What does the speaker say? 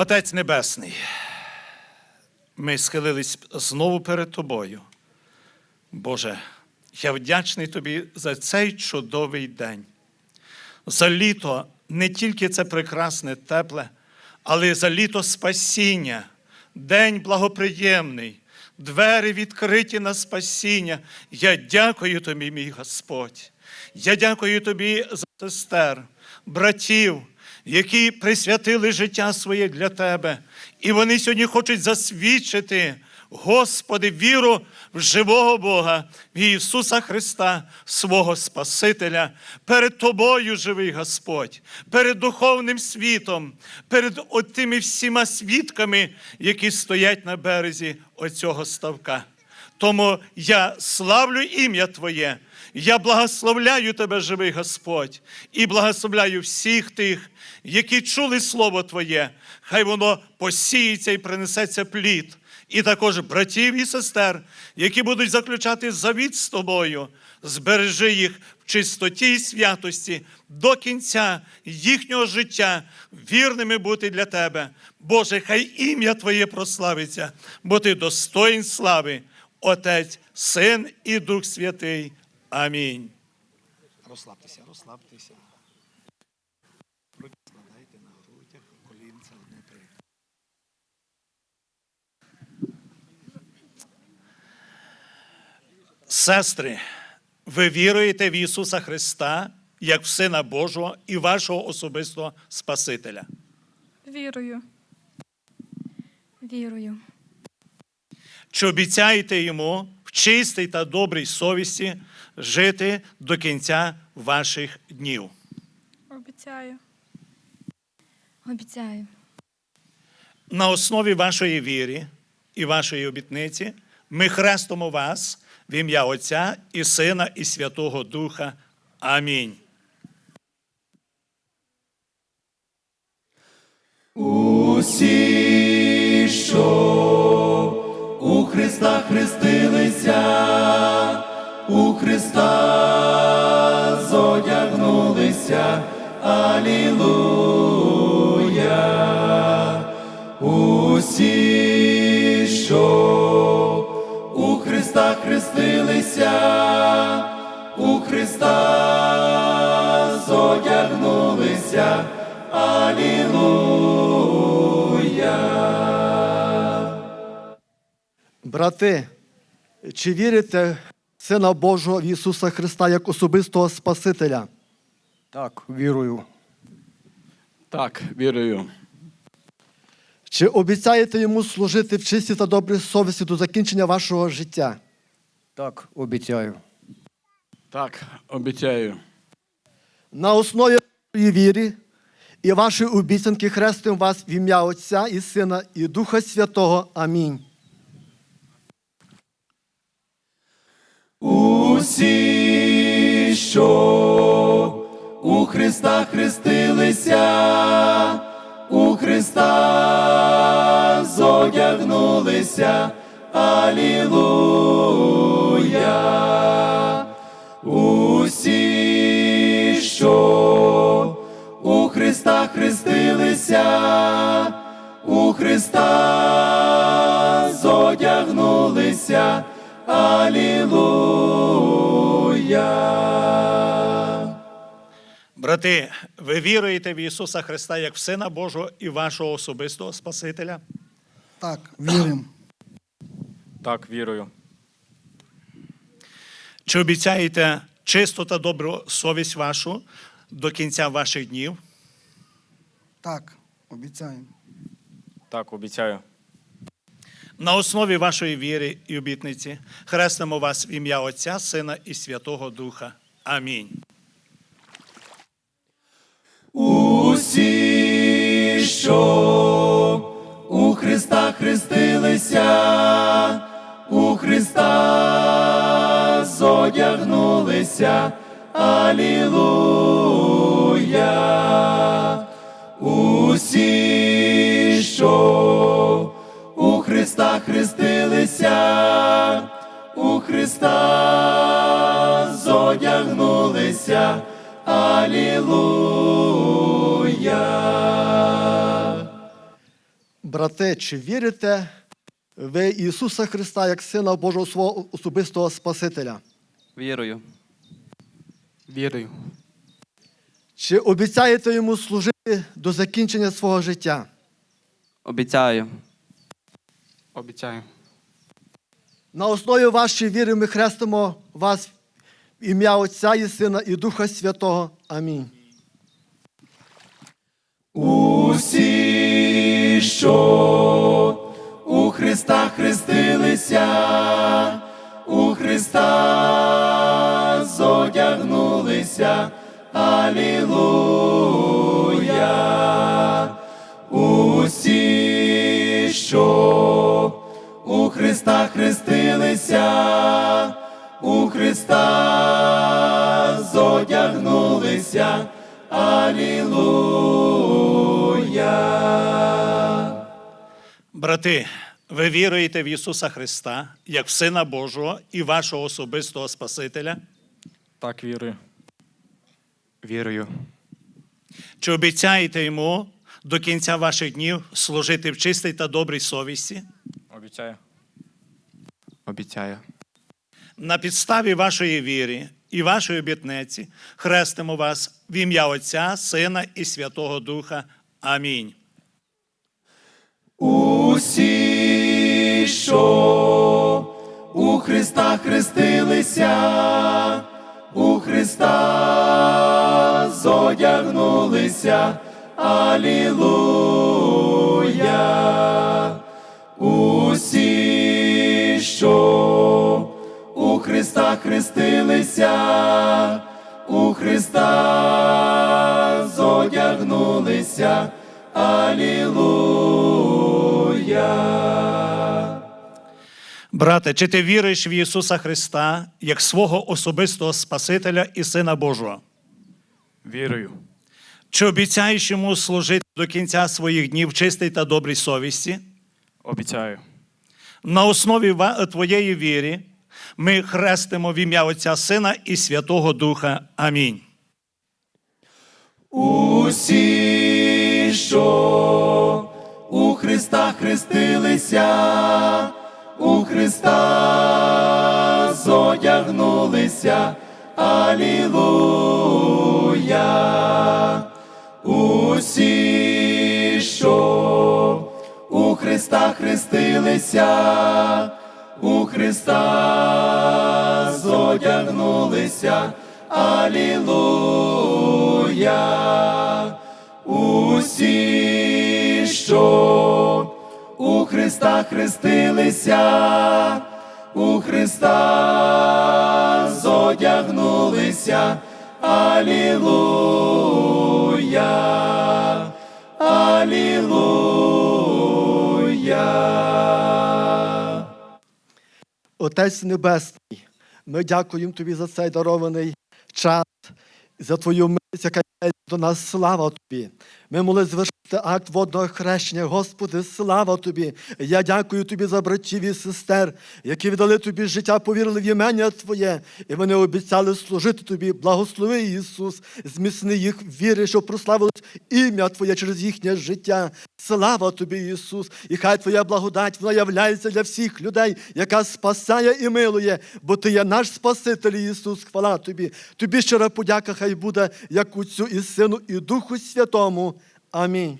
Отець Небесний, ми схилились знову перед Тобою. Боже, я вдячний Тобі за цей чудовий день. За літо не тільки це прекрасне, тепле, але й за літо спасіння, день благоприємний, двері відкриті на спасіння. Я дякую тобі, мій Господь. Я дякую тобі за сестер, братів, які присвятили життя своє для тебе. І вони сьогодні хочуть засвідчити, Господи, віру в живого Бога, в Ісуса Христа, свого Спасителя, перед Тобою, живий Господь, перед духовним світом, перед тими всіма свідками, які стоять на березі оцього ставка. Тому я славлю ім'я Твоє, я благословляю Тебе, живий Господь, і благословляю всіх тих, які чули Слово Твоє. Хай воно посіється і принесеться плід. І також братів і сестер, які будуть заключати завіт з тобою, збережи їх в чистоті і святості до кінця їхнього життя, вірними бути для тебе. Боже, хай ім'я Твоє прославиться, бо Ти достоїн слави, Отець, Син і Дух Святий. Амінь. Розслабтеся, розслабтеся. Руки складайте на грудях, колінця одне три. Сестри, ви віруєте в Ісуса Христа як в Сина Божого і вашого особистого Спасителя. Вірую. Вірую. Чи обіцяєте йому в чистій та добрій совісті жити до кінця ваших днів? Обіцяю. Обіцяю. На основі вашої віри і вашої обітниці ми хрестимо вас в ім'я Отця і Сина і Святого Духа. Амінь. Усі, що у Христа хрестилися, у Христа зодягнулися, Алілуя. Усі, що у Христа хрестилися, у Христа зодягнулися, Алілуя. Брати, чи вірите Сина Божого Ісуса Христа як особистого Спасителя? Так, вірую. Так, вірую. Чи обіцяєте йому служити в чистій та добрій совісті до закінчення вашого життя? Так, обіцяю. Так, обіцяю. На основі вашої віри і вашої обіцянки хрестимо вас в ім'я Отця і Сина і Духа Святого. Амінь. Усі, що у Христа хрестилися, у Христа зодягнулися, Алілуя. Усі, що у Христа хрестилися, у Христа зодягнулися, Алілуя. Брати, ви віруєте в Ісуса Христа як в Сина Божого і вашого особистого Спасителя? Так, віримо. Так, вірую. Чи обіцяєте чисту та добру совість вашу до кінця ваших днів? Так, обіцяємо. Так, обіцяю. На основі вашої віри і обітниці хрестимо вас в ім'я Отця, Сина і Святого Духа. Амінь. Усі, що у Христа хрестилися, у Христа зодягнулися, Алілуя. Усі, що Христа хрестилися, у Христа зодягнулися, Алілуя. Брати, чи вірите ви Ісуса Христа як Сина Божого свого особистого Спасителя? Вірую. Вірую. Чи обіцяєте йому служити до закінчення свого життя? Обіцяю. Обіцяю. На основі вашої віри ми хрестимо вас в ім'я Отця і Сина і Духа Святого. Амінь. Усі, що у Христа хрестилися, у Христа зодягнулися. Алілуя. Христа хрестилися, у Христа зодягнулися. Алілуя. Брати, ви віруєте в Ісуса Христа як в Сина Божого і вашого особистого Спасителя? Так, вірую. Вірую. Чи обіцяєте йому до кінця ваших днів служити в чистій та добрій совісті? Обіцяю. Обіцяю. На підставі вашої віри і вашої обітниці хрестимо вас в ім'я Отця, Сина і Святого Духа. Амінь. Усі, що у Христа хрестилися, у Христа зодягнулися. Алілуя. Що у Христа хрестилися, у Христа зодягнулися. Алілуя. Брате, чи ти віриш в Ісуса Христа як свого особистого Спасителя і Сина Божого? Вірую. Чи обіцяєш йому служити до кінця своїх днів в чистій та добрій совісті? Обіцяю. На основі твоєї віри ми хрестимо в ім'я Отця Сина і Святого Духа. Амінь. Усі, що у Христа хрестилися, у Христа зодягнулися. Алілуя. Усі, що Христа хрестилися, у Христа зодягнулися. Алілуя. Усі, що у Христа хрестилися, у Христа зодягнулися. Алілуя. Отець Небесний, ми дякуємо Тобі за цей дарований час, за Твою милість, яка є до нас. Слава Тобі. Ми могли звершити акт водного хрещення. Господи, слава Тобі. Я дякую Тобі за братів і сестер, які віддали Тобі життя, повірили в імення Твоє, і вони обіцяли служити Тобі. Благослови Ісус, зміцни їх віри, щоб прославилось ім'я Твоє через їхнє життя. Слава Тобі, Ісус, і хай Твоя благодать вона являється для всіх людей, яка спасає і милує, бо Ти є наш Спаситель Ісус. Хвала Тобі. Тобі щира подяка, хай буде як Отцю і Сину, і Духу Святому. Амінь.